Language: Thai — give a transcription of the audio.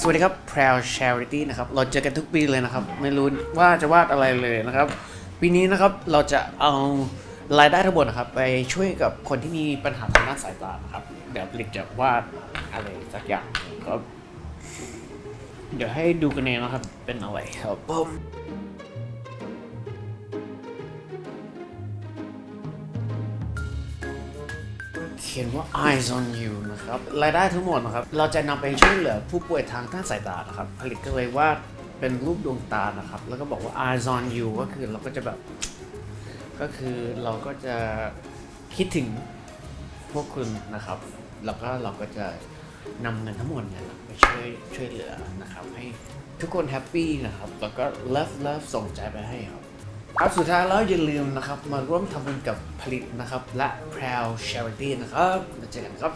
สวัสดีครับ Proud Charity นะครับ เราเจอกันทุกปีเลยนะครับ ไม่รู้ว่าจะวาดอะไรเลยนะครับ ปีนี้นะครับเราจะเอารายได้ทั้งหมดนะครับ ไปช่วยกับคนที่มีปัญหาทางด้านสายตานะครับ เดี๋ยวผลิตจะวาดอะไรสักอย่างครับ เดี๋ยวให้ดูกันเองนะครับ เป็นอะไรครับผม ขียนว่า eyes on you นะครับรายได้ทั้งหมดนะครับ เราจะนำไปช่วยเหลือผู้ป่วยทางด้านสายตานะครับ ผลิตก็เลยวาดเป็นรูปดวงตานะครับ แล้วก็บอกว่า eyes on you ก็คือเราก็จะแบบ ก็คือเราก็จะคิดถึงพวกคุณนะครับ แล้วก็เราก็จะนำเงินทั้งหมดเนี่ยไปช่วยช่วยเหลือนะครับ ให้ทุกคนแฮปปี้นะครับ แล้วก็ love love ส่งใจไปให้ครับ ครับสุดท้ายแล้วอย่าลืมนะครับ มาร่วมทำบุญกับผลิตนะครับ และ Proud Charity นะครับมาเจอกันครับ